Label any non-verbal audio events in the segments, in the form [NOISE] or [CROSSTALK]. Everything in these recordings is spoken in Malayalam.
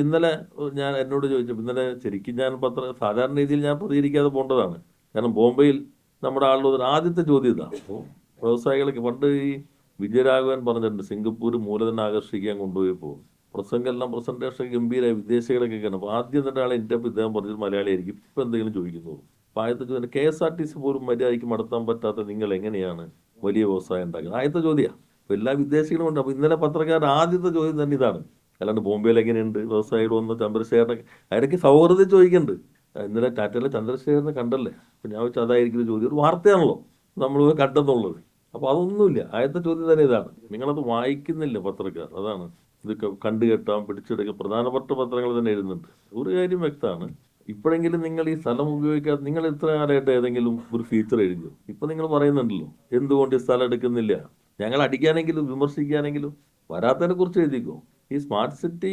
ഇന്നലെ ഞാൻ എന്നോട് ചോദിച്ചു ഇന്നലെ ശരിക്കും ഞാൻ പത്ര സാധാരണ രീതിയിൽ ഞാൻ പ്രതികരിക്കാതെ പോകേണ്ടതാണ് കാരണം ബോംബെയിൽ നമ്മുടെ ആളുടെ ആദ്യത്തെ ചോദ്യം ഇതാണ് അപ്പോൾ വ്യവസായികൾക്ക് പണ്ട് ഈ വിജയരാഘവൻ പറഞ്ഞിട്ടുണ്ട് സിംഗപ്പൂർ മൂലധനം ആകർഷിക്കാൻ കൊണ്ടുപോയി പോകും പ്രസംഗമെല്ലാം പ്രസന്റേഷൻ ഗംഭീരമായി വിദേശികളൊക്കെ കാണും അപ്പോൾ ആദ്യം തന്നെ ആളെ എന്റെ ഇദ്ദേഹം പറഞ്ഞത് മലയാളിയായിരിക്കും ഇപ്പം എന്തെങ്കിലും ചോദിക്കുന്നു. അപ്പോൾ ആദ്യത്തെ ചോദ്യം K S R T C പോലും മര്യാദയ്ക്ക് നടത്താൻ പറ്റാത്ത നിങ്ങൾ എങ്ങനെയാണ് വലിയ വ്യവസായം ഉണ്ടാക്കുന്നത്? ആദ്യത്തെ ചോദ്യമാണ് അപ്പോൾ എല്ലാ വിദേശികളും ഉണ്ട്. അപ്പോൾ ഇന്നലെ പത്രക്കാരുടെ ആദ്യത്തെ ചോദ്യം തന്നെ ഇതാണ്. അല്ലാണ്ട് ബോംബെയിൽ എങ്ങനെയുണ്ട്? വ്യവസായികൾ വന്ന് ചന്ദ്രശേഖരനെ അതിനൊക്കെ സൗഹൃദം ചോദിക്കുന്നുണ്ട്. ഇന്നലെ ടാറ്റയിലെ ചന്ദ്രശേഖരനെ കണ്ടല്ലേ? അപ്പം ഞാൻ വെച്ചാൽ അതായിരിക്കും ചോദ്യം. ഒരു വാർത്തയാണല്ലോ നമ്മൾ കണ്ടെന്നുള്ളത്. അപ്പോൾ അതൊന്നുമില്ല. ആദ്യത്തെ ചോദ്യം തന്നെ ഇതാണ്. നിങ്ങളത് വായിക്കുന്നില്ല പത്രക്കാർ. അതാണ്. ഇതൊക്കെ കണ്ടു കേട്ടാൻ പിടിച്ചെടുക്കുക പ്രധാനപ്പെട്ട പത്രങ്ങൾ തന്നെ എഴുതുന്നുണ്ട്. ഒരു കാര്യം വ്യക്തമാണ്. ഇപ്പോഴെങ്കിലും നിങ്ങൾ ഈ സ്ഥലം ഉപയോഗിക്കാതെ നിങ്ങൾ ഇത്ര കാലമായിട്ട് ഏതെങ്കിലും ഒരു ഫീച്ചർ എഴുതിയോ ഇപ്പം നിങ്ങൾ പറയുന്നുണ്ടല്ലോ എന്തുകൊണ്ട് ഈ സ്ഥലം എടുക്കുന്നില്ല? ഞങ്ങൾ അടിക്കാനെങ്കിലും വിമർശിക്കാനെങ്കിലും വരാത്തതിനെ കുറിച്ച് എഴുതിക്കോ? ഈ സ്മാർട്ട് സിറ്റി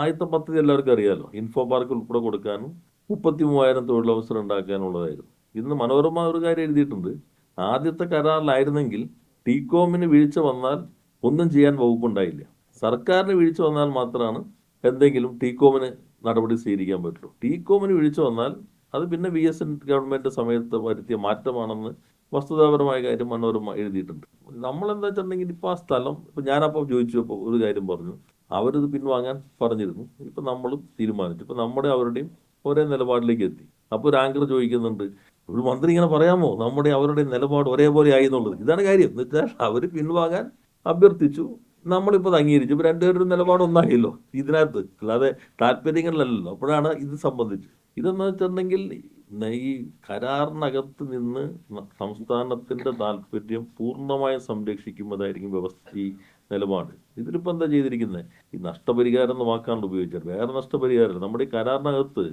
ആദ്യത്തെ പദ്ധതി എല്ലാവർക്കും അറിയാലോ. ഇൻഫോ പാർക്ക് ഉൾപ്പെടെ കൊടുക്കാനും മുപ്പത്തി മൂവായിരം തൊഴിലവസരം ഉണ്ടാക്കാനുള്ളതായിരുന്നു. ഇന്ന് മനോരമ ഒരു കാര്യം എഴുതിയിട്ടുണ്ട്. ആദ്യത്തെ കരാറിലായിരുന്നെങ്കിൽ ടീകോമിന് വീഴ്ച വന്നാൽ ഒന്നും ചെയ്യാൻ വകുപ്പുണ്ടായില്ല സർക്കാരിന് വീഴ്ച വന്നാൽ മാത്രമാണ് എന്തെങ്കിലും ടീകോമിന് നടപടി സ്വീകരിക്കാൻ പറ്റുള്ളൂ. ടീകോമിന് വീഴ്ച വന്നാൽ അത് പിന്നെ വി എസ് എൻ ഗവൺമെന്റ് സമയത്ത് വരുത്തിയ മാറ്റമാണെന്ന് വസ്തുതാപരമായ കാര്യം മനോരമ എഴുതിയിട്ടുണ്ട്. നമ്മളെന്താ വെച്ചിട്ടുണ്ടെങ്കിൽ ഇപ്പോൾ ആ സ്ഥലം ഇപ്പം ഞാനപ്പോൾ ചോദിച്ചു അപ്പോൾ ഒരു കാര്യം പറഞ്ഞു. അവരിത് പിൻവാങ്ങാൻ പറഞ്ഞിരുന്നു. ഇപ്പം നമ്മളും തീരുമാനിച്ചു. ഇപ്പം നമ്മുടെ അവരുടെയും ഒരേ നിലപാടിലേക്ക് എത്തി. അപ്പോൾ ഒരു ആങ്കർ ചോദിക്കുന്നുണ്ട് ഒരു മന്ത്രി ഇങ്ങനെ പറയാമോ? നമ്മുടെ അവരുടെ നിലപാട് ഒരേപോലെ ആയി എന്നുള്ളത്. ഇതാണ് കാര്യം. എന്ന് വെച്ചാൽ അവർ പിൻവാങ്ങാൻ അഭ്യർത്ഥിച്ചു. നമ്മളിപ്പോൾ അംഗീകരിച്ചു. ഇപ്പോൾ രണ്ടുപേരുടെ നിലപാട് ഒന്നായല്ലോ ഇതിനകത്ത്. അല്ലാതെ താല്പര്യങ്ങളിലല്ലല്ലോ. അപ്പോഴാണ് ഇത് സംബന്ധിച്ച് ഇതെന്ന് വെച്ചിട്ടുണ്ടെങ്കിൽ ഈ കരാറിനകത്ത് നിന്ന് സംസ്ഥാനത്തിന്റെ താല്പര്യം പൂർണമായും സംരക്ഷിക്കുന്നതായിരിക്കും വ്യവസ്ഥ ഈ നിലപാട്. ഇതിലിപ്പോൾ എന്താ ചെയ്തിരിക്കുന്നത് ഈ നഷ്ടപരിഹാരം എന്ന വാക്കാണ് ഉപയോഗിച്ചത് വേറെ നഷ്ടപരിഹാരം നമ്മുടെ ഈ കരാറിനകത്ത്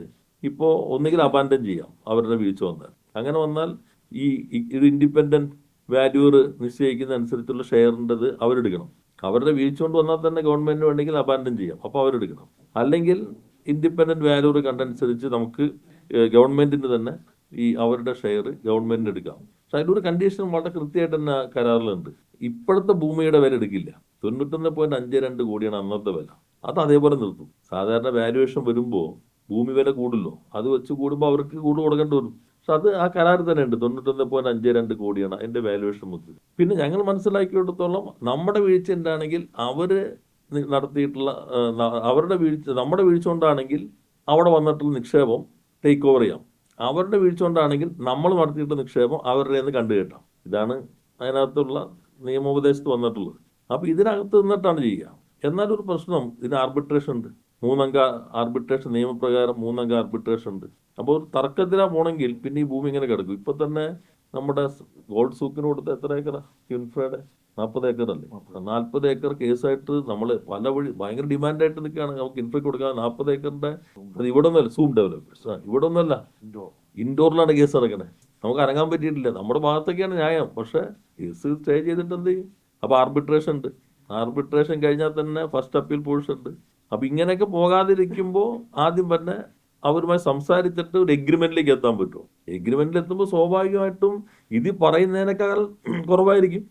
ഇപ്പോൾ ഒന്നുകിൽ അബാൻഡൻ ചെയ്യാം അവരുടെ വീഴ്ച വന്നാൽ. അങ്ങനെ വന്നാൽ ഈ ഇത് ഇൻഡിപെൻഡന്റ് വാല്യൂർ നിശ്ചയിക്കുന്ന അനുസരിച്ചുള്ള ഷെയറിന്റെത് അവരെടുക്കണം. അവരുടെ വീഴ്ച കൊണ്ട് വന്നാൽ തന്നെ ഗവൺമെന്റിന് വേണമെങ്കിൽ അബാൻഡൻ ചെയ്യാം അപ്പോൾ അവരെടുക്കണം. അല്ലെങ്കിൽ ഇൻഡിപെൻഡന്റ് വാല്യൂർ കണ്ടനുസരിച്ച് നമുക്ക് ഗവൺമെന്റിന് തന്നെ ഈ അവരുടെ ഷെയർ ഗവൺമെന്റിന് എടുക്കാം. പക്ഷെ കണ്ടീഷൻ വളരെ കൃത്യമായിട്ട് തന്നെ കരാറിലുണ്ട്. ഇപ്പോഴത്തെ ഭൂമിയുടെ വില എടുക്കില്ല. തൊണ്ണൂറ്റൊന്ന് പോയിന്റ് അഞ്ച് രണ്ട് കോടിയാണ് അന്നത്തെ വില. അത് അതേപോലെ നിർത്തും. സാധാരണ വാല്യുവേഷൻ വരുമ്പോൾ ഭൂമി വില കൂടുമല്ലോ. അത് വെച്ച് കൂടുമ്പോൾ അവർക്ക് കൂടുതൽ കൊടുക്കേണ്ടി വരും. പക്ഷെ അത് ആ കരാറിൽ തന്നെ ഉണ്ട്. തൊണ്ണൂറ്റൊന്ന് പോയിന്റ് അഞ്ച് രണ്ട് കോടിയാണ് അതിന്റെ വാല്യുവേഷൻ മുതൽ പിന്നെ ഞങ്ങൾ മനസ്സിലാക്കിയിടത്തോളം നമ്മുടെ വീഴ്ച എന്താണെങ്കിൽ അവർ നടത്തിയിട്ടുള്ള അവരുടെ വീഴ്ച നമ്മുടെ വീഴ്ച കൊണ്ടാണെങ്കിൽ അവിടെ വന്നിട്ടുള്ള നിക്ഷേപം ടേക്ക് ഓവർ ചെയ്യാം. അവരുടെ വീഴ്ച കൊണ്ടാണെങ്കിൽ നമ്മൾ നടത്തിയിട്ട് നിക്ഷേപം അവരുടെ നിന്ന് കണ്ടു കേട്ടാം. ഇതാണ് അതിനകത്തുള്ള നിയമോപദേശത്ത് വന്നിട്ടുള്ളത്. അപ്പോൾ ഇതിനകത്ത് നിന്നിട്ടാണ് ചെയ്യുക. എന്നാലൊരു പ്രശ്നം ഇതിന് ആർബിട്രേഷൻ ഉണ്ട്. മൂന്നംഗ ആർബിട്രേഷൻ നിയമപ്രകാരം മൂന്നംഗ ആർബിട്രേഷൻ ഉണ്ട്. അപ്പോൾ ഒരു പോകണമെങ്കിൽ പോണെങ്കിൽ പിന്നെ ഈ ഭൂമി ഇങ്ങനെ കിടക്കും. ഇപ്പം തന്നെ നമ്മുടെ ഗോൾഡ് സൂക്കിന് കൊടുത്ത എത്ര ഏക്കറാ? ഇൻഫ്രയുടെ നാൽപ്പത് ഏക്കർ അല്ലേ? നാൽപ്പത് ഏക്കർ കേസായിട്ട് നമ്മൾ പല വഴി ഭയങ്കര ഡിമാൻഡായിട്ട് നിൽക്കുകയാണ്. നമുക്ക് ഇൻട്രി കൊടുക്കാൻ നാൽപ്പത് ഏക്കറിന്റെ അത് ഇവിടെ ഒന്നല്ല സൂം ഡെവലപ്പേഴ്സ് ഇവിടെ ഒന്നല്ല. ഇൻഡോറിലാണ് കേസ് നടക്കണേ. നമുക്ക് അനങ്ങാൻ പറ്റിയിട്ടില്ല. നമ്മുടെ ഭാഗത്തൊക്കെയാണ് ന്യായം. പക്ഷേ കേസ് സ്റ്റേ ചെയ്തിട്ട് എന്ത് ചെയ്യും? അപ്പോൾ ആർബിട്രേഷൻ ഉണ്ട്. ആർബിട്രേഷൻ കഴിഞ്ഞാൽ തന്നെ ഫസ്റ്റ് അപ്പീൽ പോഴ്സ് ഉണ്ട്. അപ്പം ഇങ്ങനെയൊക്കെ പോകാതിരിക്കുമ്പോൾ ആദ്യം തന്നെ അവരുമായി സംസാരിച്ചിട്ട് ഒരു എഗ്രിമെന്റിലേക്ക് എത്താൻ പറ്റുമോ? എഗ്രിമെന്റിൽ എത്തുമ്പോൾ സ്വാഭാവികമായിട്ടും ഇത് പറയുന്നതിനേക്കാൾ [CLEARS THROAT] കുറവായിരിക്കും.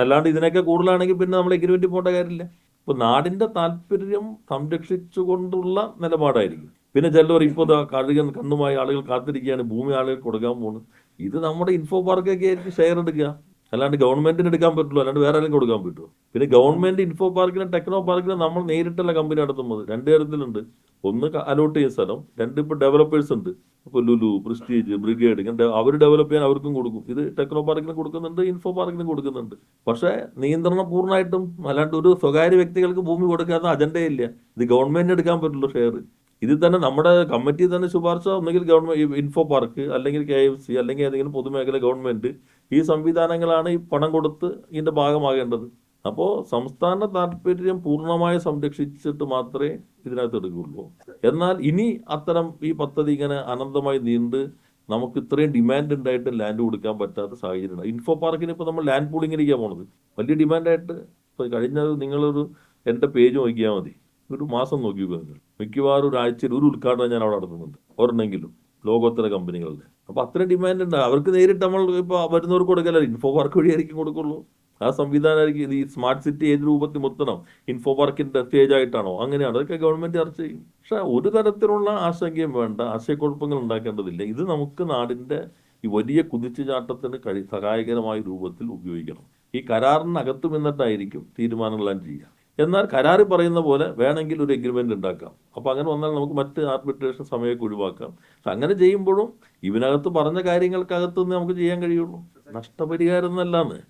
അല്ലാണ്ട് ഇതിനൊക്കെ കൂടുതലാണെങ്കിൽ പിന്നെ നമ്മൾ എഗ്രിമെന്റ് പോകേണ്ട കാര്യമില്ല. ഇപ്പൊ നാടിന്റെ താല്പര്യം സംരക്ഷിച്ചുകൊണ്ടുള്ള നിലപാടായിരിക്കും. പിന്നെ ചിലവർ ഇപ്പോൾ കഴുകൻ കണ്ണുമായി ആളുകൾ കാത്തിരിക്കുകയാണ് ഭൂമി ആളുകൾ കൊടുക്കാൻ പോകുന്നു ഇത് നമ്മുടെ ഇൻഫോ പാർക്കൊക്കെ ആയിരിക്കും ഷെയർ എടുക്കുക. അല്ലാണ്ട് ഗവൺമെന്റിന് എടുക്കാൻ പറ്റുള്ളൂ അല്ലാണ്ട് വേറെ ആരെങ്കിലും കൊടുക്കാൻ പറ്റുമോ? പിന്നെ ഗവൺമെന്റ് ഇൻഫോ പാർക്കിനും ടെക്നോ പാർക്കിനും നമ്മൾ നേരിട്ടുള്ള കമ്പനി നടത്തുന്നത് രണ്ട് തരത്തിലുണ്ട്. ഒന്ന് അലോട്ട് ചെയ്യുന്ന സ്ഥലം രണ്ട് ഇപ്പോൾ ഡെവലപ്പേഴ്സ് ഉണ്ട്. ഇപ്പോൾ ലുലു പ്രസ്റ്റീജ് ബ്രിഗേഡ് ഇങ്ങനെ അവർ ഡെവലപ്പ് ചെയ്യാൻ അവർക്കും കൊടുക്കും. ഇത് ടെക്നോ പാർക്കിന് കൊടുക്കുന്നുണ്ട് ഇൻഫോ പാർക്കിനും കൊടുക്കുന്നുണ്ട്. പക്ഷേ നിയന്ത്രണം പൂർണമായിട്ടും അല്ലാണ്ട് ഒരു സ്വകാര്യ വ്യക്തികൾക്ക് ഭൂമി കൊടുക്കാത്ത അജണ്ടയില്ല ഇത് ഗവൺമെന്റിന് എടുക്കാൻ പറ്റുള്ളൂ ഷെയർ ഇതിൽ തന്നെ നമ്മുടെ കമ്മിറ്റി തന്നെ ശുപാർശ ഒന്നുകിൽ ഗവൺമെന്റ് ഇൻഫോ പാർക്ക് അല്ലെങ്കിൽ കെ എഫ് സി അല്ലെങ്കിൽ ഏതെങ്കിലും പൊതുമേഖല ഗവൺമെന്റ് ഈ സംവിധാനങ്ങളാണ് ഈ പണം കൊടുത്ത് ഇതിന്റെ ഭാഗമാകേണ്ടത്. അപ്പോൾ സംസ്ഥാന താല്പര്യം പൂർണമായി സംരക്ഷിച്ചിട്ട് മാത്രമേ ഇതിനകത്ത് എടുക്കുകയുള്ളൂ എന്നാൽ ഇനി അത്തരം ഈ പദ്ധതി ഇങ്ങനെ അനന്തമായി നീണ്ട് നമുക്ക് ഇത്രയും ഡിമാൻഡ് ഉണ്ടായിട്ട് ലാൻഡ് കൊടുക്കാൻ പറ്റാത്ത സാഹചര്യമാണ്. ഇൻഫോ പാർക്കിന് ഇപ്പോൾ നമ്മൾ ലാൻഡ് പൂളിങ്ങിലേക്കാണ് പോണത്. വലിയ ഡിമാൻഡായിട്ട് ഇപ്പോൾ കഴിഞ്ഞത് നിങ്ങളൊരു എന്റെ പേജ് നോക്കിയാൽ മതി. ഒരു മാസം നോക്കി നിങ്ങൾ മിക്കവാറും ഒരു ആഴ്ചയിൽ ഒരു ഉദ്ഘാടനം ഞാൻ അവിടെ നടത്തുന്നുണ്ട്. ഒരെണ്ണെങ്കിലും ലോകോത്തര കമ്പനികളുടെ. അപ്പോൾ അത്രയും ഡിമാൻഡ് ഉണ്ട്. അവർക്ക് നേരിട്ട് നമ്മൾ ഇപ്പോൾ വരുന്നവർക്ക് കൊടുക്കല്ല ഇൻഫോ പാർക്ക് വഴിയായിരിക്കും കൊടുക്കുള്ളൂ. ആ സംവിധാനമായിരിക്കും. ഈ സ്മാർട്ട് സിറ്റി ഏത് രൂപത്തിൽ മുത്തണം ഇൻഫോ പാർക്കിന്റെ സ്റ്റേജ് ആയിട്ടാണോ? അങ്ങനെയാണ്. അതൊക്കെ ഗവൺമെന്റ് ചർച്ച ചെയ്യും. പക്ഷെ ഒരു തരത്തിലുള്ള ആശങ്കയും വേണ്ട. ആശയക്കുഴപ്പങ്ങൾ ഉണ്ടാക്കേണ്ടതില്ല. ഇത് നമുക്ക് നാടിന്റെ ഈ വലിയ കുതിച്ചുചാട്ടത്തിന് കഴി സഹായകരമായ രൂപത്തിൽ ഉപയോഗിക്കണം. ഈ കരാറിനകത്ത് നിന്നിട്ടായിരിക്കും തീരുമാനങ്ങളെല്ലാം ചെയ്യുക. എന്നാൽ കരാറിൽ പറയുന്ന പോലെ വേണമെങ്കിൽ ഒരു എഗ്രിമെന്റ് ഉണ്ടാക്കാം. അപ്പോൾ അങ്ങനെ വന്നാൽ നമുക്ക് മറ്റ് ആർബിട്രേഷൻ സമയമൊക്കെ ഒഴിവാക്കാം. അങ്ങനെ ചെയ്യുമ്പോഴും ഇവനകത്ത് പറഞ്ഞ കാര്യങ്ങൾക്കകത്ത് നിന്ന് നമുക്ക് ചെയ്യാൻ കഴിയുള്ളൂ. നഷ്ടപരിഹാരം എന്നല്ലാന്ന്.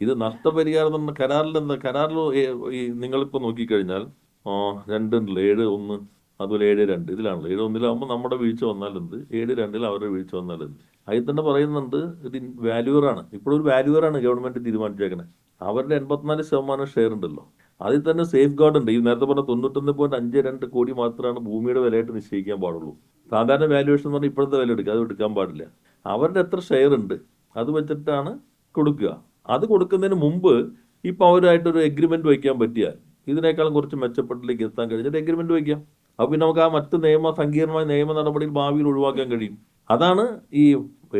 ഇത് നഷ്ടപരിഹാരം എന്ന് കരാറിൽ എന്താ? കരാറിൽ ഈ നിങ്ങളിപ്പോൾ നോക്കിക്കഴിഞ്ഞാൽ രണ്ടുണ്ടല്ലോ ഏഴ് ഒന്ന് അതുപോലെ ഏഴ് രണ്ട്. ഇതിലാണല്ലോ. ഏഴ് ഒന്നിലാകുമ്പോൾ നമ്മുടെ വീഴ്ച വന്നാലെന്ത് ഏഴ് രണ്ടിൽ അവരുടെ വീഴ്ച വന്നാലെന്ത് അതിൽ തന്നെ പറയുന്നുണ്ട് ഇത് വാല്യൂറാണ് ഇപ്പോഴൊരു വാല്യൂറാണ് ഗവൺമെന്റ് തീരുമാനിച്ചേക്കണേ. അവരുടെ എൺപത്തിനാല് ശതമാനം ഷെയർ ഉണ്ടല്ലോ. അതിൽ തന്നെ സേഫ് ഗാർഡ് ഉണ്ട്. ഈ നേരത്തെ പറഞ്ഞ തൊണ്ണൂറ്റൊന്ന് പോയിന്റ് അഞ്ച് രണ്ട് കോടി മാത്രമാണ് ഭൂമിയുടെ വിലയായിട്ട് നിശ്ചയിക്കാൻ പാടുള്ളൂ. സാധാരണ വാല്യുവേഷൻ എന്ന് പറഞ്ഞാൽ ഇപ്പോഴത്തെ വില എടുക്കുക. അത് എടുക്കാൻ പാടില്ല. അവരുടെ എത്ര ഷെയർ ഉണ്ട് അത് വെച്ചിട്ടാണ് കൊടുക്കുക. അത് കൊടുക്കുന്നതിന് മുമ്പ് ഇപ്പം അവരുമായിട്ടൊരു എഗ്രിമെന്റ് വയ്ക്കാൻ പറ്റിയാൽ ഇതിനേക്കാളും കുറച്ച് മെച്ചപ്പെട്ടിലേക്ക് എത്താൻ കഴിഞ്ഞിട്ട് എഗ്രിമെന്റ് വയ്ക്കാം. അപ്പോൾ പിന്നെ നമുക്ക് ആ മറ്റ് നിയമ സങ്കീർണമായ നിയമ നടപടിയിൽ ഭാവിയിൽ ഒഴിവാക്കാൻ കഴിയും. അതാണ് ഈ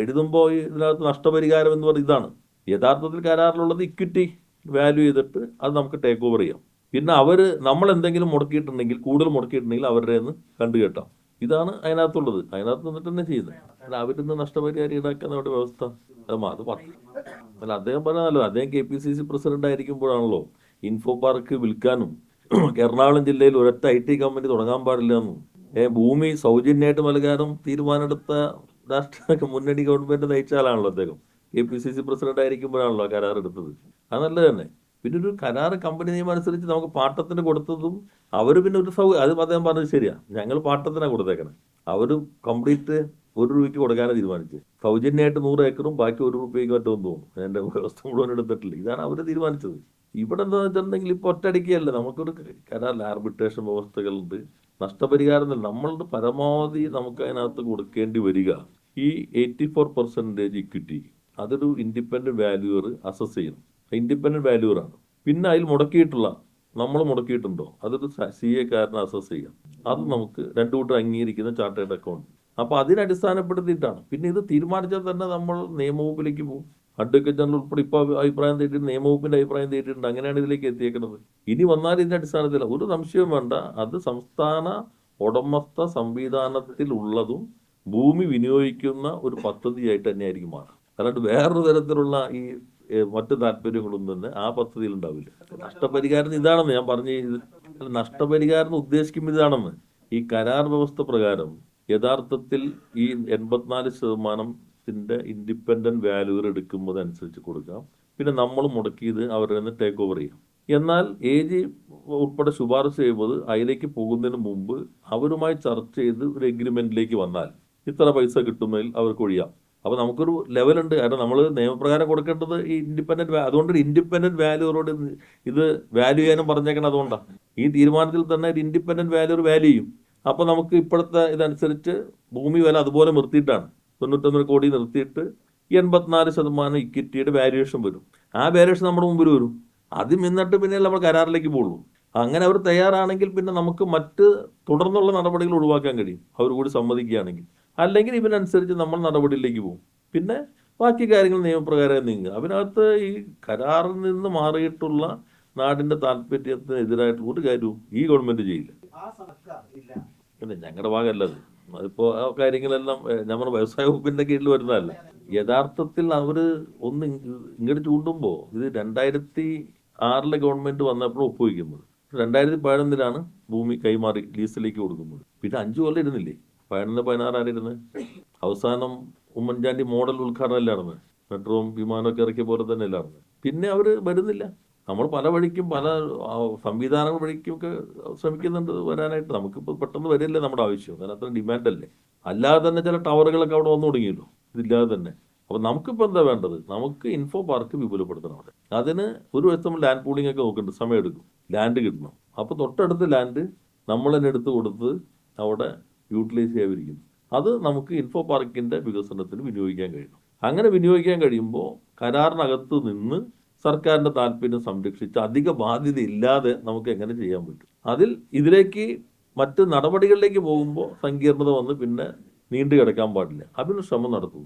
എഴുതുമ്പോൾ ഇതിനകത്ത് നഷ്ടപരിഹാരം എന്ന് പറയുന്നത് ഇതാണ്. യഥാർത്ഥത്തിൽ കരാറിലുള്ളത് ഇക്വിറ്റി വാല്യൂ ചെയ്തിട്ട് അത് നമുക്ക് ടേക്ക് ഓവർ ചെയ്യാം. പിന്നെ അവർ നമ്മൾ എന്തെങ്കിലും മുടക്കിയിട്ടുണ്ടെങ്കിൽ കൂടുതൽ മുടക്കിയിട്ടുണ്ടെങ്കിൽ അവരുടെ നിന്ന് കണ്ടു കേട്ടാം. ഇതാണ് അതിനകത്തുള്ളത്. അതിനകത്ത് നിന്നിട്ട് തന്നെ ചെയ്യുന്നത്. അല്ല അവരിൽ നിന്ന് നഷ്ടപരിഹാരം ഈടാക്കാൻ അവിടെ വ്യവസ്ഥ. അത് അല്ല അദ്ദേഹം പറഞ്ഞാലോ അദ്ദേഹം K P C C president ആയിരിക്കുമ്പോഴാണല്ലോ info park വിൽക്കാനും [CLEARS THROAT] എറണാകുളം ജില്ലയിൽ ഒരൊറ്റ ഐ ടി കമ്പനി തുടങ്ങാൻ പാടില്ല എന്നും. ഏ ഭൂമി സൗജന്യമായിട്ട് നൽകാനും തീരുമാനമെടുത്ത രാഷ്ട്രീയ മുന്നണി ഗവൺമെന്റ് നയിച്ചാലാണല്ലോ അദ്ദേഹം. K P C C president ആയിരിക്കുമ്പോഴാണല്ലോ കരാർ എടുത്തത്. അത് നല്ലത് തന്നെ. പിന്നെ ഒരു കരാർ കമ്പനി നിയമം അനുസരിച്ച് നമുക്ക് പാട്ടത്തിന് കൊടുത്തതും അവർ പിന്നെ ഒരു സൗ അത് അദ്ദേഹം പറഞ്ഞത് ശരിയാ. ഞങ്ങൾ പാട്ടത്തിനാണ് കൊടുത്തേക്കണേ. അവർ കംപ്ലീറ്റ് ഒരു രൂപയ്ക്ക് കൊടുക്കാനാണ് തീരുമാനിച്ചത് സൗജന്യമായിട്ട് നൂറ് ഏക്കറും ബാക്കി ഒരു രൂപയ്ക്ക് മറ്റോ തോന്നുന്നു. എന്റെ വ്യവസ്ഥ മുഴുവൻ എടുത്തിട്ടില്ല. ഇതാണ് അവർ തീരുമാനിച്ചത്. ഇവിടെ എന്താ വെച്ചിട്ടുണ്ടെങ്കിൽ ഇപ്പോൾ ഒറ്റയടിക്കുകയല്ല നമുക്കൊരു കരാർ ആർബിട്രേഷൻ വ്യവസ്ഥകളുണ്ട്. നഷ്ടപരിഹാരം. നമ്മളുടെ പരമാവധി നമുക്ക് അതിനകത്ത് കൊടുക്കേണ്ടി വരിക. ഈ എയ്റ്റി ഫോർ പെർസെന്റേജ് ഇക്വിറ്റി അതൊരു ഇൻഡിപെൻഡന്റ് വാല്യൂർ അസസ് ചെയ്യണം. ഇൻഡിപെൻഡന്റ് വാല്യൂറാണ് പിന്നെ അതിൽ മുടക്കിയിട്ടുള്ള നമ്മൾ മുടക്കിയിട്ടുണ്ടോ? അതൊരു സി എ കാരനെ അസസ് ചെയ്യാം. അത് നമുക്ക് രണ്ടു കൂട്ടർ അംഗീകരിക്കുന്ന ചാർട്ടേഡ് അക്കൗണ്ട് അപ്പോൾ അതിനടിസ്ഥാനപ്പെടുത്തിയിട്ടാണ് പിന്നെ ഇത് തീരുമാനിച്ചാൽ തന്നെ നമ്മൾ നിയമവകുപ്പിലേക്ക് പോകും. അഡ്വക്കേറ്റ് ജനറൽ ഉൾപ്പെടെ ഇപ്പോൾ അഭിപ്രായം തേടിയിട്ട് നിയമവകുപ്പിന്റെ അഭിപ്രായം തേടിയിട്ടുണ്ട് അങ്ങനെയാണ് ഇതിലേക്ക് എത്തിയേക്കുന്നത്. ഇനി വന്നാൽ ഇതിന്റെ അടിസ്ഥാനത്തിൽ ഒരു സംശയവും വേണ്ട. അത് സംസ്ഥാന ഉടമസ്ഥ സംവിധാനത്തിൽ ഉള്ളതും ഭൂമി വിനിയോഗിക്കുന്ന ഒരു പദ്ധതിയായിട്ട് തന്നെയായിരിക്കും മാറുക. അല്ലാണ്ട് വേറൊരു തരത്തിലുള്ള ഈ മറ്റു താല്പര്യങ്ങളൊന്നും തന്നെ ആ പദ്ധതിയിൽ ഉണ്ടാവില്ല. നഷ്ടപരിഹാരം ഇതാണെന്ന് ഞാൻ പറഞ്ഞു നഷ്ടപരിഹാരം ഉദ്ദേശിക്കുമ്പോൾ ഇതാണെന്ന്. ഈ കരാർ വ്യവസ്ഥ പ്രകാരം യഥാർത്ഥത്തിൽ ഈ എൺപത്തിനാല് ശതമാനത്തിന്റെ ഇൻഡിപെൻഡന്റ് വാല്യൂർ എടുക്കുമ്പോൾ അനുസരിച്ച് കൊടുക്കാം. പിന്നെ നമ്മൾ മുടക്കിയത് അവരുടെ നിന്ന് ടേക്ക് ഓവർ ചെയ്യാം. എന്നാൽ എ ജി ഉൾപ്പെടെ ശുപാർശ ചെയ്യുന്നത് അതിലേക്ക് പോകുന്നതിന് മുമ്പ് അവരുമായി ചർച്ച ചെയ്ത് ഒരു എഗ്രിമെന്റിലേക്ക് വന്നാൽ ഇത്ര പൈസ കിട്ടുന്നതിൽ അവർക്ക് ഒഴിയാം. അപ്പൊ നമുക്കൊരു ലെവലുണ്ട് കാരണം നമ്മൾ നിയമപ്രകാരം കൊടുക്കേണ്ടത് ഈ ഇൻഡിപെൻഡന്റ് അതുകൊണ്ട് ഇൻഡിപെൻഡന്റ് വാല്യൂറോട് ഇത് വാല്യൂ ചെയ്യാനും പറഞ്ഞേക്കണം അതുകൊണ്ടാണ് ഈ തീരുമാനത്തിൽ തന്നെ ഒരു ഇൻഡിപെൻഡന്റ് വാല്യൂർ വാല്യൂ ചെയ്യും അപ്പോൾ നമുക്ക് ഇപ്പോഴത്തെ ഇതനുസരിച്ച് ഭൂമി വില അതുപോലെ നിർത്തിയിട്ടാണ്. തൊണ്ണൂറ്റൊന്നര കോടി നിർത്തിയിട്ട് എൺപത്തിനാല് ശതമാനം ഇക്വിറ്റിയുടെ വാല്യുവേഷൻ വരും. ആ വാല്യുവേഷൻ നമ്മുടെ മുമ്പിൽ വരും. അത് നിന്നിട്ട് പിന്നെ നമ്മൾ കരാറിലേക്ക് പോകുള്ളൂ അങ്ങനെ അവർ തയ്യാറാണെങ്കിൽ പിന്നെ നമുക്ക് മറ്റ് തുടർന്നുള്ള നടപടികൾ ഒഴിവാക്കാൻ കഴിയും. അവർ കൂടി സമ്മതിക്കുകയാണെങ്കിൽ. അല്ലെങ്കിൽ ഇവനനുസരിച്ച് നമ്മൾ നടപടിയിലേക്ക് പോകും. പിന്നെ ബാക്കി കാര്യങ്ങൾ നിയമപ്രകാരം നീങ്ങുക. അതിനകത്ത് ഈ കരാറിൽ നിന്ന് മാറിയിട്ടുള്ള നാടിന്റെ താല്പര്യത്തിനെതിരായിട്ട് ഒരു കാര്യവും ഈ ഗവൺമെന്റ് ചെയ്യില്ല. പിന്നെ ഞങ്ങളുടെ ഭാഗമല്ല അത് അതിപ്പോ ആ കാര്യങ്ങളെല്ലാം നമ്മുടെ വ്യവസായ വകുപ്പിന്റെ കീഴിൽ വരുന്നതല്ല. യഥാർത്ഥത്തിൽ അവർ ഒന്ന് ഇങ്ങോട്ട് ചൂണ്ടുമ്പോൾ ഇത് രണ്ടായിരത്തി ആറിലെ ഗവൺമെന്റ് വന്നപ്പോൾ ഒപ്പുവയ്ക്കുന്നത് രണ്ടായിരത്തി പതിനൊന്നിലാണ് ഭൂമി കൈമാറി ലീസിലേക്ക് കൊടുക്കുന്നത്. പിന്നെ അഞ്ചു കൊല്ലം ഇരുന്നില്ലേ? പതിനൊന്ന് പതിനാറായിരുന്നു അവസാനം ഉമ്മൻചാണ്ടി മോഡൽ ഉദ്ഘാടനം അല്ലായിരുന്നു മെട്രോവും വിമാനമൊക്കെ ഇറക്കിയ പോലെ തന്നെ അല്ലായിരുന്നു. പിന്നെ അവർ വരുന്നില്ല. നമ്മൾ പല വഴിക്കും പല സംവിധാനങ്ങൾ വഴിക്കും ഒക്കെ ശ്രമിക്കുന്നുണ്ട് വരാനായിട്ട്. നമുക്കിപ്പോൾ പെട്ടെന്ന് വരില്ലേ നമ്മുടെ ആവശ്യം. അതിനകത്ത് അത്ര ഡിമാൻഡ് അല്ലേ? അല്ലാതെ തന്നെ ചില ടവറുകളൊക്കെ അവിടെ വന്നു തുടങ്ങിയല്ലോ ഇതില്ലാതെ തന്നെ. അപ്പോൾ നമുക്കിപ്പോൾ എന്താ വേണ്ടത്? നമുക്ക് ഇൻഫോ പാർക്ക് വിപുലപ്പെടുത്തണം അവിടെ. അതിന് ഒരു വശം ലാൻഡ് പൂളിംഗ് ഒക്കെ നോക്കുന്നുണ്ട് സമയം എടുക്കും. ലാൻഡ് കിട്ടണം. അപ്പോൾ തൊട്ടടുത്ത് ലാൻഡ് നമ്മൾ തന്നെ എടുത്ത് കൊടുത്ത് അവിടെ യൂട്ടിലൈസ് ചെയ്യാതിരിക്കുന്നു അത് നമുക്ക് ഇൻഫോ പാർക്കിന്റെ വികസനത്തിന് വിനിയോഗിക്കാൻ കഴിയും. അങ്ങനെ വിനിയോഗിക്കാൻ കഴിയുമ്പോൾ കരാറിനകത്ത് നിന്ന് സർക്കാരിന്റെ താല്പര്യം സംരക്ഷിച്ച് അധിക ബാധ്യത ഇല്ലാതെ നമുക്ക് എങ്ങനെ ചെയ്യാൻ പറ്റും? അതിൽ ഇതിലേക്ക് മറ്റ് നടപടികളിലേക്ക് പോകുമ്പോൾ സങ്കീർണത വന്ന് പിന്നെ നീണ്ടു കിടക്കാൻ പാടില്ല. അതിന് ശ്രമം നടത്തും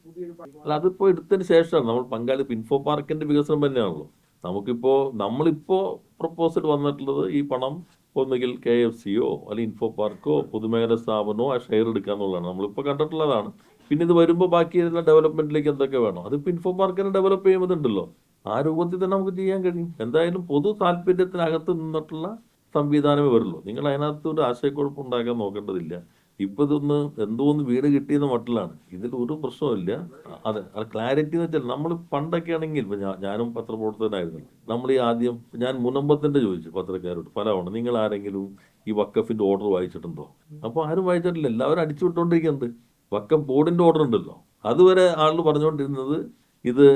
അല്ല അതിപ്പോൾ എടുത്തതിന് ശേഷമാണ് നമ്മൾ പങ്കാളി ഇൻഫോ പാർക്കിന്റെ വികസനം തന്നെയാണല്ലോ. നമുക്കിപ്പോൾ നമ്മളിപ്പോൾ പ്രപ്പോസൽ വന്നിട്ടുള്ളത് ഈ പണം ഒന്നുകിൽ കെ എഫ് സിയോ അല്ലെങ്കിൽ ഇൻഫോ പാർക്കോ പൊതുമേഖലാ സ്ഥാപനമോ ആ ഷെയർ എടുക്കുക എന്നുള്ളതാണ്. നമ്മളിപ്പോൾ കണ്ടിട്ടുള്ളതാണ്. പിന്നെ ഇത് വരുമ്പോൾ ബാക്കി എല്ലാ ഡെവലപ്മെന്റിലേക്ക് എന്തൊക്കെ വേണം? അതിപ്പോൾ ഇൻഫോ പാർക്കിനെ ഡെവലപ്പ് ചെയ്യുന്നതുണ്ടല്ലോ. ആ രൂപത്തിൽ തന്നെ നമുക്ക് ചെയ്യാൻ കഴിയും. എന്തായാലും പൊതു താല്പര്യത്തിനകത്ത് നിന്നിട്ടുള്ള സംവിധാനമേ വരുള്ളൂ. നിങ്ങൾ അതിനകത്ത് ഒരു ആശയക്കുഴപ്പം ഉണ്ടാക്കാൻ നോക്കേണ്ടതില്ല. ഇപ്പൊ ഇതൊന്ന് എന്തോ ഒന്ന് വീട് കിട്ടിയെന്ന മട്ടിലാണ്. ഇതിൽ ഒരു പ്രശ്നമില്ല അതെ അത് ക്ലാരിറ്റി എന്ന് വെച്ചാൽ നമ്മൾ പണ്ടൊക്കെ ആണെങ്കിൽ ഇപ്പൊ ഞാനും പത്രപ്രവർത്തകനായിരുന്നു. നമ്മൾ ഈ ആദ്യം ഞാൻ മുനമ്പത്തിന്റെ ചോദിച്ചു പത്രക്കാരോട് ഫലമാണ് നിങ്ങൾ ആരെങ്കിലും ഈ വക്കഫിന്റെ ഓർഡർ വായിച്ചിട്ടുണ്ടോ? അപ്പോൾ ആരും വായിച്ചിട്ടില്ല. എല്ലാവരും അടിച്ചു വിട്ടുകൊണ്ടിരിക്കുന്നുണ്ട് വക്കം ബോർഡിന്റെ ഓർഡർ ഉണ്ടല്ലോ. അതുവരെ ആളുകൾ പറഞ്ഞുകൊണ്ടിരുന്നത് ഇത്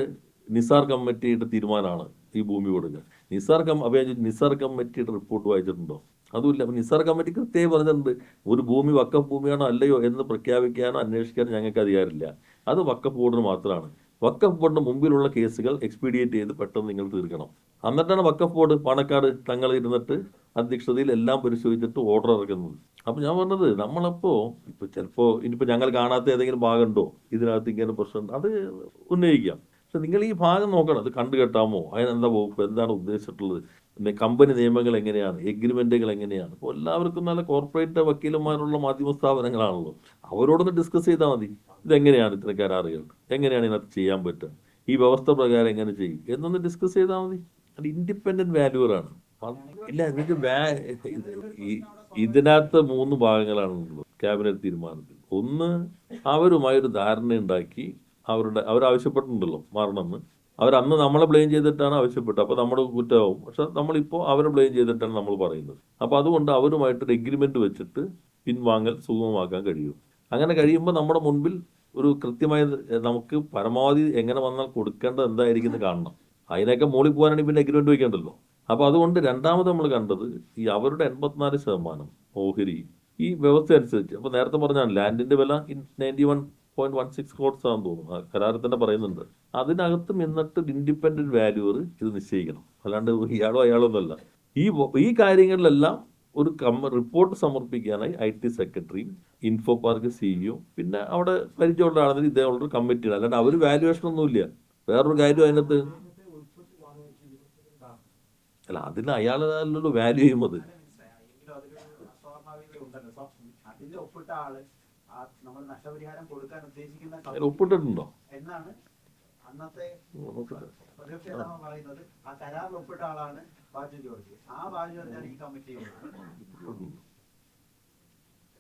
നിസാർ കമ്മിറ്റിയുടെ തീരുമാനമാണ് ഈ ഭൂമി കൊടുക്കുക നിസാർ കം അപ്പോൾ നിസാർ കമ്മിറ്റിയുടെ റിപ്പോർട്ട് വായിച്ചിട്ടുണ്ടോ? അതുമില്ല. അപ്പം നിസാർ കമ്മിറ്റി കൃത്യമായി പറഞ്ഞിട്ടുണ്ട്. ഒരു ഭൂമി വക്കഫ് ഭൂമിയാണോ അല്ലയോ എന്ന് പ്രഖ്യാപിക്കാനോ അന്വേഷിക്കാനോ ഞങ്ങൾക്ക് അധികാരമില്ല. അത് വക്കഫ് ബോർഡിന് മാത്രമാണ്. വക്കഫ് ബോർഡിന് മുമ്പിലുള്ള കേസുകൾ എക്സ്പീഡിയേറ്റ് ചെയ്ത് പെട്ടെന്ന് നിങ്ങൾ തീർക്കണം. എന്നിട്ടാണ് വക്കഫ് ബോർഡ് പാണക്കാട് തങ്ങൾ ഇരുന്നിട്ട് അധ്യക്ഷതയിൽ എല്ലാം പരിശോധിച്ചിട്ട് ഓർഡർ ഇറക്കുന്നത്. അപ്പം ഞാൻ പറഞ്ഞത് നമ്മളപ്പോൾ ഇപ്പോൾ ചിലപ്പോൾ ഇനിയിപ്പോൾ ഞങ്ങൾ കാണാത്ത ഏതെങ്കിലും ഭാഗമുണ്ടോ? ഇതിനകത്ത് ഇങ്ങനെ പ്രശ്നം അത് ഉന്നയിക്കാം. പക്ഷെ നിങ്ങൾ ഈ ഭാഗം നോക്കണം. അത് കണ്ടു കെട്ടാമോ അതിനെന്താ വകുപ്പ്? എന്താണ് ഉദ്ദേശിച്ചിട്ടുള്ളത്? പിന്നെ കമ്പനി നിയമങ്ങൾ എങ്ങനെയാണ്? എഗ്രിമെന്റുകൾ എങ്ങനെയാണ്? ഇപ്പോൾ എല്ലാവർക്കും നല്ല കോർപ്പറേറ്റ് വക്കീലന്മാരുള്ള മാധ്യമ സ്ഥാപനങ്ങളാണല്ലോ. അവരോടൊന്ന് ഡിസ്കസ് ചെയ്താൽ മതി. ഇതെങ്ങനെയാണ് ഇത്തരം കരാറുകൾ എങ്ങനെയാണ് ഇതിനകത്ത് ചെയ്യാൻ പറ്റുക? ഈ വ്യവസ്ഥ പ്രകാരം എങ്ങനെ ചെയ്യും? എന്നൊന്ന് ഡിസ്കസ് ചെയ്താൽ മതി. അത് ഇൻഡിപെൻഡന്റ് വാല്യൂറാണ് ഇല്ല നിങ്ങൾക്ക് ഇതിനകത്ത് മൂന്ന് ഭാഗങ്ങളാണുള്ളത് ക്യാബിനറ്റ് തീരുമാനത്തിൽ. ഒന്ന് അവരുമായി ഒരു ധാരണ ഉണ്ടാക്കി അവരുടെ അവരാവശ്യപ്പെട്ടിട്ടുണ്ടല്ലോ മാറണമെന്ന്. അവർ അന്ന് നമ്മളെ ബ്ലെയിം ചെയ്തിട്ടാണ് ആവശ്യപ്പെട്ടത്. അപ്പോൾ നമ്മുടെ കുറ്റമാവും പക്ഷെ നമ്മളിപ്പോൾ അവരെ ബ്ലെയിം ചെയ്തിട്ടാണ് നമ്മൾ പറയുന്നത്. അപ്പോൾ അതുകൊണ്ട് അവരുമായിട്ടൊരു എഗ്രിമെന്റ് വെച്ചിട്ട് പിൻവാങ്ങൽ സുഗമമാക്കാൻ കഴിയും. അങ്ങനെ കഴിയുമ്പോൾ നമ്മുടെ മുൻപിൽ ഒരു കൃത്യമായ നമുക്ക് പരമാവധി എങ്ങനെ വന്നാൽ കൊടുക്കേണ്ടത് എന്തായിരിക്കും എന്ന് കാണണം. അതിനൊക്കെ മോളിൽ പോകാനാണെങ്കിൽ പിന്നെ എഗ്രിമെന്റ് വയ്ക്കേണ്ടല്ലോ അപ്പോൾ അതുകൊണ്ട് രണ്ടാമത് നമ്മൾ കണ്ടത് ഈ അവരുടെ എൺപത്തിനാല് ശതമാനം ഓഹരി ഈ വ്യവസ്ഥ അനുസരിച്ച്. അപ്പോൾ നേരത്തെ പറഞ്ഞാണ് ലാൻഡിന്റെ വില in ninety one point one six crores ആണെന്ന് തോന്നുന്നു. കരാറിൽ തന്നെ പറയുന്നുണ്ട്. അതിനകത്തും നിന്നിട്ട് ഇൻഡിപെൻഡന്റ് വാല്യൂർ ഇത് നിശ്ചയിക്കണം. അല്ലാണ്ട് ഇയാളോ അയാളോ ഒന്നല്ല ഈ ഈ കാര്യങ്ങളിലെല്ലാം ഒരു കമ്മ റിപ്പോർട്ട് സമർപ്പിക്കാനായി ഐ ടി സെക്രട്ടറിയും ഇൻഫോ പാർക്ക് സിഇഒ പിന്നെ അവിടെ പരിചയമുള്ള ആണെങ്കിൽ ഇതേപോലൊരു കമ്മിറ്റിയാണ് അല്ലാണ്ട് അവർ വാല്യുവേഷൻ ഒന്നുമില്ല വേറൊരു കാര്യം അതിനകത്ത്? അല്ല അതിന് അല്ലല്ലോ വാല്യൂ ചെയ്യുന്നത്. ഒപ്പിട്ട നമ്മൾ നഷ്ടപരിഹാരം കൊടുക്കാൻ ഉദ്ദേശിക്കുന്ന ഒപ്പിട്ടിട്ടുണ്ടോ? എന്നാണ് അന്നത്തെ ഒപ്പിട്ട്- പ്രതിപക്ഷ പറയുന്നത്. ആ കരാറിൽ ഒപ്പിട്ട ആളാണ് ബാജു ജോർജ്. ആ ബാജു ജോർജാണ് ഈ കമ്മിറ്റി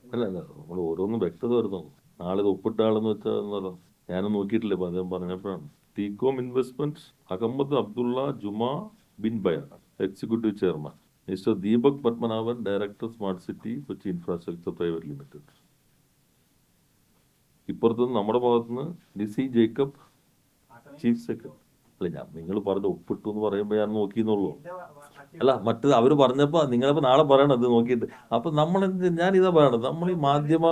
അല്ല അല്ല നമ്മൾ ഓരോന്നും വ്യക്തത വരുന്നു. നാളെ ഇത് ഒപ്പിട്ട ആളെന്ന് വെച്ചാൽ എന്നല്ലോ ഞാനും നോക്കിയിട്ടില്ല ഇപ്പൊ അദ്ദേഹം പറഞ്ഞപ്പോഴാണ്. TECOM investment Ahmed Abdullah Juma bin Byat executive chairman. Mister Deepak Padmanabhan director smart city Kochi infrastructure private limited. ഇപ്പുറത്തുനിന്ന് നമ്മുടെ ഭാഗത്തുനിന്ന് ലിസി ജേക്കബ് ചീഫ് സെക്രട്ടറി. അല്ല ഞാൻ നിങ്ങൾ പറഞ്ഞ ഒപ്പിട്ടു എന്ന് പറയുമ്പോൾ ഞാൻ നോക്കിയെന്നുള്ളൂ. അല്ല മറ്റത് അവർ പറഞ്ഞപ്പോ നിങ്ങളിപ്പോ നാളെ പറയണം ഇത് നോക്കിയിട്ട്. അപ്പൊ നമ്മൾ ഞാൻ ഇതാ പറയണത് നമ്മൾ ഈ മാധ്യമ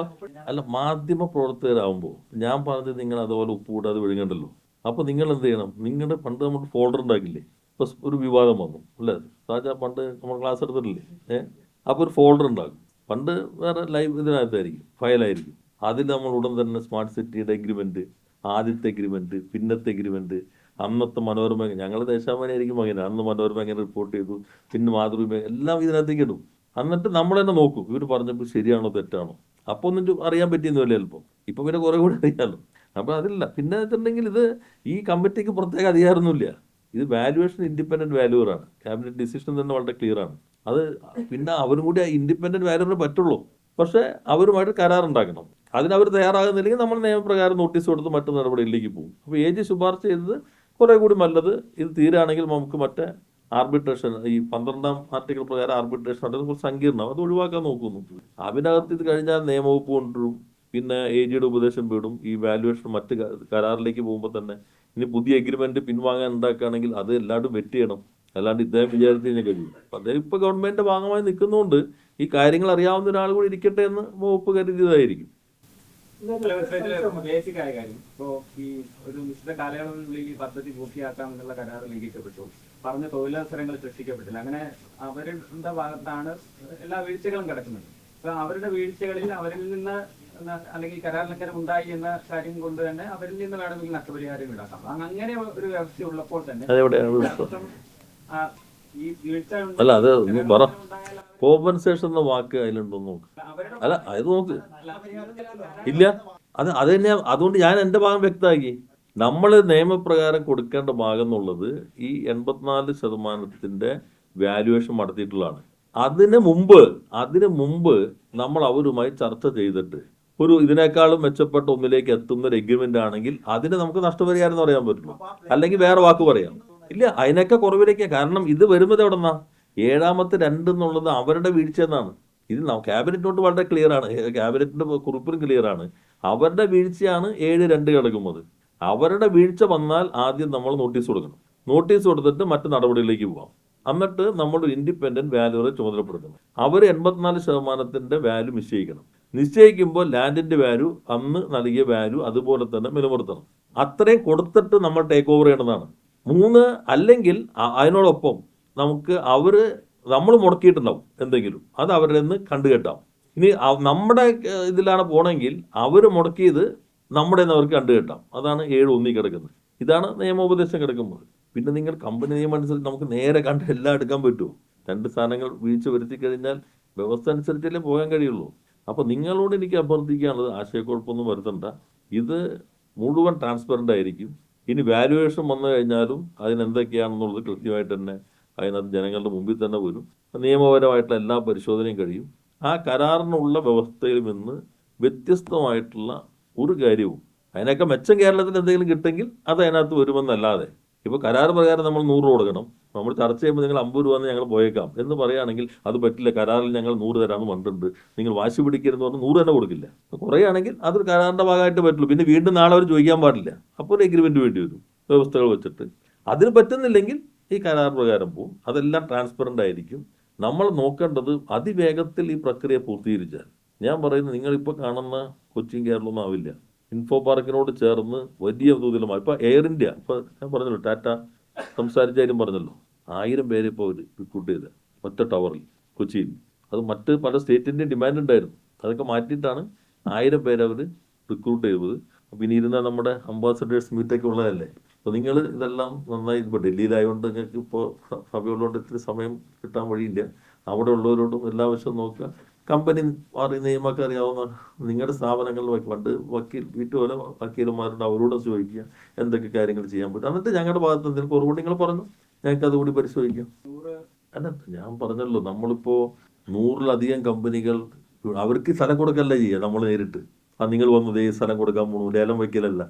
അല്ല മാധ്യമ പ്രവർത്തകരാകുമ്പോൾ ഞാൻ പറഞ്ഞത് നിങ്ങൾ അതുപോലെ ഉപ്പ് കൂടാതെ വിഴുങ്ങണ്ടല്ലോ. അപ്പൊ നിങ്ങൾ എന്ത് ചെയ്യണം? നിങ്ങളുടെ പണ്ട് നമ്മൾ ഫോൾഡർ ഉണ്ടാക്കില്ലേ? ഇപ്പൊ ഒരു വിവാദം വന്നു അല്ലേ? സാജാ പണ്ട് നമ്മൾ ക്ലാസ് എടുത്തിട്ടില്ലേ? ഏഹ് അപ്പൊ ഒരു ഫോൾഡർ ഉണ്ടാക്കും. പണ്ട് വേറെ ലൈവ് ഇതിനകത്തായിരിക്കും ഫയലായിരിക്കും അതിൽ നമ്മൾ ഉടൻ തന്നെ സ്മാർട്ട് സിറ്റിയുടെ എഗ്രിമെന്റ് ആദ്യത്തെ എഗ്രിമെന്റ് പിന്നത്തെ എഗ്രിമെന്റ് അന്നത്തെ മനോരമ ഞങ്ങൾ ദേശാഭിമാനിയായിരിക്കും അങ്ങനെ അന്ന് മനോരമ എങ്ങനെ റിപ്പോർട്ട് ചെയ്തു. പിന്നെ മാതൃഭൂമി എല്ലാം ഇതിനകത്തേക്ക് ഇടും. എന്നിട്ട് നമ്മൾ തന്നെ നോക്കും. ഇവർ പറഞ്ഞപ്പോൾ ശരിയാണോ തെറ്റാണോ? അപ്പോൾ ഒന്നും അറിയാൻ പറ്റിയെന്നില്ല ചിലപ്പോൾ ഇപ്പൊ പിന്നെ കുറെ കൂടി അറിയാമല്ലോ അപ്പൊ അതില്ല. പിന്നെ വെച്ചിട്ടുണ്ടെങ്കിൽ ഇത് ഈ കമ്മിറ്റിക്ക് പ്രത്യേക അധികാരമൊന്നുമില്ല. ഇത് വാല്യുവേഷൻ ഇൻഡിപെൻഡന്റ് വാല്യൂറാണ് ക്യാബിനറ്റ് ഡിസിഷൻ തന്നെ വളരെ ക്ലിയർ ആണ്. അത് പിന്നെ അവരും കൂടി ഇൻഡിപെൻഡന്റ് വാല്യൂറിന് പറ്റുള്ളൂ. പക്ഷേ അവരുമായിട്ട് കരാറുണ്ടാക്കണം. അതിന് അവർ തയ്യാറാകുന്നില്ലെങ്കിൽ നമ്മൾ നിയമപ്രകാരം നോട്ടീസ് കൊടുത്ത് മറ്റു നടപടികളിലേക്ക് പോകും. അപ്പോൾ ഏജ് ശുപാർശ ചെയ്തത് കുറെ കൂടി നല്ലത്. ഇത് തീരാണെങ്കിൽ നമുക്ക് മറ്റേ ആർബിട്രേഷൻ ഈ പന്ത്രണ്ടാം ആർട്ടിക്കിൾ പ്രകാരം ആർബിട്രേഷൻ അത് കുറച്ച് സങ്കീർണം അത് ഒഴിവാക്കാൻ നോക്കുന്നു. അതിനകത്ത് ഇത് കഴിഞ്ഞാൽ നിയമവകുപ്പ് കൊണ്ടുവരും. പിന്നെ എ ജിയുടെ ഉപദേശം വീടും. ഈ വാല്യുവേഷൻ മറ്റ് കരാറിലേക്ക് പോകുമ്പോൾ തന്നെ ഇനി പുതിയ എഗ്രിമെന്റ് പിൻവാങ്ങാൻ ഉണ്ടാക്കുകയാണെങ്കിൽ അത് എല്ലാവരും വെറ്റ് ചെയ്യണം അല്ലാണ്ട് ഇദ്ദേഹം വിചാരിച്ചു കഴിഞ്ഞാൽ കഴിയും. അദ്ദേഹം ഇപ്പൊ ഗവൺമെന്റിന്റെ ഭാഗമായി നിൽക്കുന്നതുകൊണ്ട് ഈ കാര്യങ്ങൾ അറിയാവുന്ന ഒരാൾ കൂടി ഇരിക്കട്ടെ എന്ന് വകുപ്പ് കരുതിയതായിരിക്കും. ബേസിക് ആയ കാര്യം. ഇപ്പോ ഈ ഒരു നിശ്ചിത കാലയളവിനുള്ളിൽ ഈ പദ്ധതി പൂർത്തിയാക്കാം എന്നുള്ള കരാർ ലംഘിക്കപ്പെട്ടു. പറഞ്ഞ തൊഴിലവസരങ്ങൾ സൃഷ്ടിക്കപ്പെട്ടില്ല. അങ്ങനെ അവരുടെ ഭാഗത്താണ് എല്ലാ വീഴ്ചകളും കിടക്കുന്നത്. അപ്പൊ അവരുടെ വീഴ്ചകളിൽ അവരിൽ നിന്ന് അല്ലെങ്കിൽ കരാർ ലംഘനം ഉണ്ടായി എന്ന കാര്യം കൊണ്ട് തന്നെ അവരിൽ നിന്ന് വേണമെങ്കിൽ നഷ്ടപരിഹാരം ഉണ്ടാക്കാം അങ്ങനെ ഒരു വ്യവസ്ഥ ഉള്ളപ്പോൾ തന്നെ അല്ല അത് ഒന്ന് പറ. കോമ്പൻസേഷൻ എന്ന വാക്ക് അതിലുണ്ടോ നോക്ക്. അല്ല അത് നോക്ക്. ഇല്ല. അത് അത് തന്നെ അതുകൊണ്ട് ഞാൻ എന്റെ ഭാഗം വ്യക്തമാക്കി. നമ്മൾ നിയമപ്രകാരം കൊടുക്കേണ്ട ഭാഗം എന്നുള്ളത് ഈ എൺപത്തിനാല് ശതമാനത്തിന്റെ വാല്യുവേഷൻ നടത്തിയിട്ടുള്ളതാണ്. അതിന് മുമ്പ് അതിന് മുമ്പ് നമ്മൾ അവരുമായി ചർച്ച ചെയ്തിട്ട് ഒരു ഇതിനേക്കാളും മെച്ചപ്പെട്ട ഒന്നിലേക്ക് എത്തുന്ന ഒരു എഗ്രിമെന്റ് ആണെങ്കിൽ അതിന് നമുക്ക് നഷ്ടപരിഹാരം എന്ന് പറയാൻ പറ്റുള്ളൂ. അല്ലെങ്കിൽ വേറെ വാക്ക് പറയാം. ഇല്ല അതിനൊക്കെ കുറവിലേക്ക് കാരണം ഇത് വരുന്നത് എവിടെന്നാ? ഏഴാമത്തെ രണ്ട് എന്നുള്ളത് അവരുടെ വീഴ്ച എന്നാണ് ഇത് ക്യാബിനറ്റ് നോട്ട് വളരെ ക്ലിയർ ആണ്. ക്യാബിനറ്റിന്റെ കുറിപ്പും ക്ലിയർ ആണ്. അവരുടെ വീഴ്ചയാണ് ഏഴ് രണ്ട് കിടക്കുന്നത്. അവരുടെ വീഴ്ച വന്നാൽ ആദ്യം നമ്മൾ നോട്ടീസ് കൊടുക്കണം. നോട്ടീസ് കൊടുത്തിട്ട് മറ്റു നടപടികളിലേക്ക് പോവാം. എന്നിട്ട് നമ്മൾ ഇൻഡിപെൻഡന്റ് വാല്യൂറെ ചുമതലപ്പെടുത്തണം. അവർ എൺപത്തിനാല് ശതമാനത്തിന്റെ വാല്യൂ നിശ്ചയിക്കണം. നിശ്ചയിക്കുമ്പോൾ ലാൻഡിന്റെ വാല്യൂ അന്ന് നൽകിയ വാല്യൂ അതുപോലെ തന്നെ നിലനിർത്തണം. അത്രയും കൊടുത്തിട്ട് നമ്മൾ ടേക്ക് ഓവർ ചെയ്യേണ്ടതാണ്. മൂന്ന് അല്ലെങ്കിൽ അതിനോടൊപ്പം നമുക്ക് അവർ നമ്മൾ മുടക്കിയിട്ടുണ്ടാവും എന്തെങ്കിലും. അത് അവരുടെ നിന്ന് കണ്ടുകെട്ടാം. ഇനി നമ്മുടെ ഇതിലാണ് പോണെങ്കിൽ അവർ മുടക്കിയത് നമ്മുടെ അവർക്ക് കണ്ടുകെട്ടാം. അതാണ് ഏഴ് ഒന്നി കിടക്കുന്നത്. ഇതാണ് നിയമോപദേശം കിടക്കുന്നത്. പിന്നെ നിങ്ങൾ കമ്പനി നിയമം അനുസരിച്ച് നമുക്ക് നേരെ കണ്ട് എല്ലാം എടുക്കാൻ പറ്റുമോ? രണ്ട് സാധനങ്ങൾ വീഴ്ച വരുത്തി കഴിഞ്ഞാൽ വ്യവസ്ഥ അനുസരിച്ചല്ലേ പോകാൻ കഴിയുള്ളൂ. അപ്പോൾ നിങ്ങളോട് എനിക്ക് അഭ്യർത്ഥിക്കാനുള്ളത് ആശയക്കുഴപ്പമൊന്നും വരുത്തണ്ട. ഇത് മുഴുവൻ ട്രാൻസ്പെറന്റ് ആയിരിക്കും. ഇനി വാല്യുവേഷൻ വന്നു കഴിഞ്ഞാലും അതിനെന്തൊക്കെയാണെന്നുള്ളത് കൃത്യമായിട്ട് തന്നെ അതിനകത്ത് ജനങ്ങളുടെ മുമ്പിൽ തന്നെ വരും. നിയമപരമായിട്ടുള്ള എല്ലാ പരിശോധനയും കഴിയും. ആ കരാറിനുള്ള വ്യവസ്ഥയിൽ നിന്ന് വ്യത്യസ്തമായിട്ടുള്ള ഒരു കാര്യവും അതിനൊക്കെ മെച്ചം കേരളത്തിൽ എന്തെങ്കിലും കിട്ടുമെങ്കിൽ അത് അതിനകത്ത് വരുമെന്നല്ലാതെ. ഇപ്പോൾ കരാർ പ്രകാരം നമ്മൾ നൂറ് കൊടുക്കണം. നമ്മൾ ചർച്ച ചെയ്യുമ്പോൾ നിങ്ങൾ അമ്പത് രൂപ ഞങ്ങൾ പോയേക്കാം. എന്ന് പറയുകയാണെങ്കിൽ അത് പറ്റില്ല. കരാറിൽ ഞങ്ങൾ നൂറ് തരാമെന്ന് പറഞ്ഞിട്ടുണ്ട്. നിങ്ങൾ വാശി പിടിക്കരുതെന്ന് പറഞ്ഞ് നൂറ് തന്നെ കൊടുക്കില്ല. കുറയുകയാണെങ്കിൽ അതൊരു കരാറിന്റെ ഭാഗമായിട്ട് പറ്റുള്ളൂ. പിന്നെ വീണ്ടും നാളെ അവർ ചോദിക്കാൻ പാടില്ല. അപ്പോൾ ഒരു എഗ്രിമെന്റ് വേണ്ടി വരും. വ്യവസ്ഥകൾ വെച്ചിട്ട്. അതിന് പറ്റുന്നില്ലെങ്കിൽ ഈ കരാർ പ്രകാരം പോകും അതെല്ലാം ട്രാൻസ്പെറന്റ് ആയിരിക്കും. നമ്മൾ നോക്കേണ്ടത് അതിവേഗത്തിൽ ഈ പ്രക്രിയ പൂർത്തീകരിച്ചാൽ. ഞാൻ പറയുന്നത് നിങ്ങളിപ്പോൾ കാണുന്ന കൊച്ചിൻ കേരളമൊന്നും ആവില്ല. ഇൻഫോ പാർക്കിനോട് ചേർന്ന് വലിയ തോതിലുമായി ഇപ്പോൾ എയർ ഇന്ത്യ ഇപ്പോൾ ഞാൻ പറഞ്ഞല്ലോ ടാറ്റ സംസാരിച്ചാലും പറഞ്ഞല്ലോ. ആയിരം പേരെ ഇപ്പോൾ റിക്രൂട്ട് ചെയ്ത് ഒറ്റ ടവറിൽ കൊച്ചിയിൽ. അത് മറ്റ് പല സ്റ്റേറ്റിന്റെയും ഡിമാൻഡ് ഉണ്ടായിരുന്നു. അതൊക്കെ മാറ്റിയിട്ടാണ് ആയിരം പേരെ അവർ റിക്രൂട്ട് ചെയ്തത്. അപ്പോൾ ഇനി ഇരുന്ന നമ്മുടെ അംബാസഡേഴ്സ് മീറ്റൊക്കെ ഉള്ളതല്ലേ? അപ്പോൾ നിങ്ങൾ ഇതെല്ലാം നന്നായി ഇപ്പോൾ ഡൽഹിയിലായതുകൊണ്ട് നിങ്ങൾക്ക് ഇപ്പോൾ സഭയുള്ളതുകൊണ്ട് ഇത്തിരി സമയം കിട്ടാൻ വഴിയില്ല. അവിടെ ഉള്ളവരോടും എല്ലാ വശവും നോക്കുക. കമ്പനി മാറി നിയമമൊക്കെ അറിയാവുന്ന നിങ്ങളുടെ സ്ഥാപനങ്ങളിൽ പണ്ട് വക്കീൽ വീട്ടുപോലെ വക്കീലന്മാരുണ്ട് അവരോട് ചോദിക്കുക എന്തൊക്കെ കാര്യങ്ങൾ ചെയ്യാൻ പറ്റും. എന്നിട്ട് ഞങ്ങളുടെ ഭാഗത്ത് എന്തെങ്കിലും കുറവുണ്ട് നിങ്ങൾ പറഞ്ഞു. ഞങ്ങൾക്ക് അതുകൂടി പരിശോധിക്കാം അല്ല ഞാൻ പറഞ്ഞല്ലോ നമ്മളിപ്പോ നൂറിലധികം കമ്പനികൾ അവർക്ക് സ്ഥലം കൊടുക്കല്ല ചെയ്യുക നമ്മൾ നേരിട്ട്. ആ നിങ്ങൾ വന്നത് ഈ സ്ഥലം കൊടുക്കാൻ പോണു ലേലം വയ്ക്കലല്ല.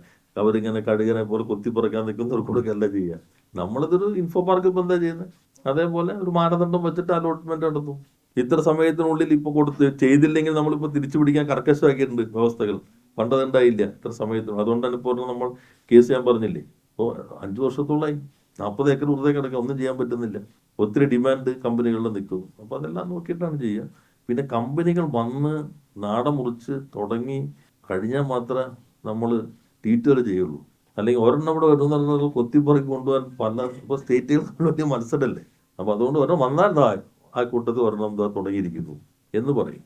അവരിങ്ങനെ കടുകനെ പോലെ കൊത്തിപ്പറക്കാൻ നിൽക്കുന്നവർ കൊടുക്കല്ല ചെയ്യുക. നമ്മളിതൊരു ഇൻഫോ പാർക്ക് ഇപ്പം എന്താ ചെയ്യുന്നത് അതേപോലെ ഒരു മാനദണ്ഡം വെച്ചിട്ട് അലോട്ട്മെന്റ് നടന്നു. ഇത്ര സമയത്തിനുള്ളിൽ ഇപ്പൊ കൊടുത്ത് ചെയ്തില്ലെങ്കിൽ നമ്മളിപ്പോ തിരിച്ചു പിടിക്കാൻ കർക്കശമാക്കിയിട്ടുണ്ട് വ്യവസ്ഥകൾ. പണ്ടതുണ്ടായില്ല ഇത്ര സമയത്തിനും അതുകൊണ്ടാണ് ഇപ്പോൾ നമ്മൾ കേസ് ഞാൻ പറഞ്ഞില്ലേ? ഇപ്പോൾ അഞ്ചു വർഷത്തോളമായി നാൽപ്പത് ഏക്കർ വെറുതെ കിടക്കുക ഒന്നും ചെയ്യാൻ പറ്റുന്നില്ല. ഒത്തിരി ഡിമാൻഡ് കമ്പനികളിൽ നിൽക്കും. അപ്പോൾ അതെല്ലാം നോക്കിയിട്ടാണ് ചെയ്യുക. പിന്നെ കമ്പനികൾ വന്ന് നാട മുറിച്ച് തുടങ്ങി കഴിഞ്ഞാൽ മാത്രമേ നമ്മൾ ട്രീറ്റ് ചെയ്യുള്ളൂ. അല്ലെങ്കിൽ ഒരെണ്ണം ഇവിടെ വരുന്ന കൊത്തിപ്പറക്കി കൊണ്ടുപോകാൻ പല ഇപ്പോൾ സ്റ്റേറ്റുകൾ വലിയ മത്സരമല്ലേ? അപ്പോൾ അതുകൊണ്ട് ഒരെണ്ണം വന്നാൽ ദാ ആ കൂട്ടത്തിൽ ഒരെണ്ണം എന്താ തുടങ്ങിയിരിക്കുന്നു എന്ന് പറയും.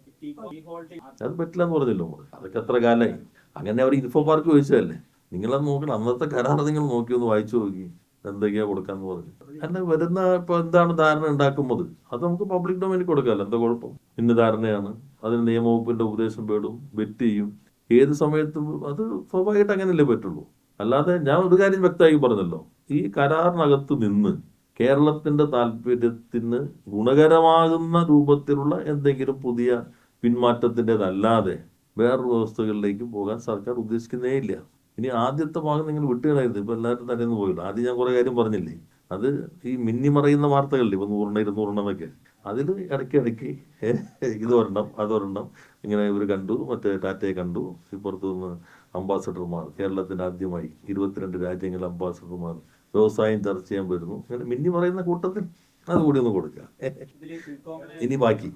അത് പറ്റില്ല എന്ന് പറഞ്ഞല്ലോ അതൊക്കെ എത്ര കാലമായി അങ്ങനെ അവർ ഇൻഫോ പാർക്ക് ചോദിച്ചതല്ലേ? നിങ്ങളത് നോക്കണം. അന്നത്തെ കരാർ നിങ്ങൾ നോക്കി ഒന്ന് വായിച്ചു നോക്കി. എന്തൊക്കെയാ കൊടുക്കാന്ന് പറഞ്ഞു. അല്ല വരുന്ന ഇപ്പൊ എന്താണ് ധാരണ ഉണ്ടാക്കുന്നത്? അത് നമുക്ക് പബ്ലിക് ഡൊമൈനിൽ കൊടുക്കാമല്ലോ. എന്താ കുഴപ്പം? ഇന്ന് ധാരണയാണ്. അതിന് നിയമവകുപ്പിന്റെ ഉപദേശം പേടും വെറ്റ് ചെയ്യും. ഏത് സമയത്തും അത് സ്വാഭാവികമായിട്ട് അങ്ങനെയല്ലേ പറ്റുള്ളൂ. അല്ലാതെ ഞാൻ ഒരു കാര്യം വ്യക്തമായി പറഞ്ഞല്ലോ. ഈ കരാറിനകത്ത് നിന്ന് കേരളത്തിന്റെ താല്പര്യത്തിന് ഗുണകരമാകുന്ന രൂപത്തിലുള്ള എന്തെങ്കിലും പുതിയ പിന്മാറ്റത്തിന്റെതല്ലാതെ വേറൊരു വ്യവസ്ഥകളിലേക്ക് പോകാൻ സർക്കാർ ഉദ്ദേശിക്കുന്നേ ഇല്ല. ഇനി ആദ്യത്തെ ഭാഗം നിങ്ങൾ വിട്ടുകളയരുത്. ഇപ്പൊ എല്ലാവരും തലേന്ന് പോയില്ല ആദ്യം ഞാൻ കുറേ കാര്യം പറഞ്ഞില്ലേ? അത് ഈ മിന്നി മറയുന്ന വാർത്തകളില്ലേ? ഇപ്പൊ നൂറെണ്ണം ഇരുന്നൂറെണ്ണം എന്നൊക്കെ അതിൽ ഇടയ്ക്ക് ഇടയ്ക്ക് ഇത് ഒരെണ്ണം അതൊരെണ്ണം ഇങ്ങനെ ഇവർ കണ്ടു. മറ്റേ ടാറ്റയെ കണ്ടു. ഇപ്പുറത്തു നിന്ന് അംബാസഡർമാർ കേരളത്തിന്റെ ആദ്യമായി ഇരുപത്തിരണ്ട് രാജ്യങ്ങളിൽ അംബാസഡർമാർ വ്യവസായം ചർച്ച ചെയ്യാൻ വരുന്നു. ഇങ്ങനെ മിന്നി പറയുന്ന കൂട്ടത്തിൽ അതുകൂടി ഒന്ന് കൊടുക്കുക കോൺഗ്രസ് ഇനി ബാക്കി.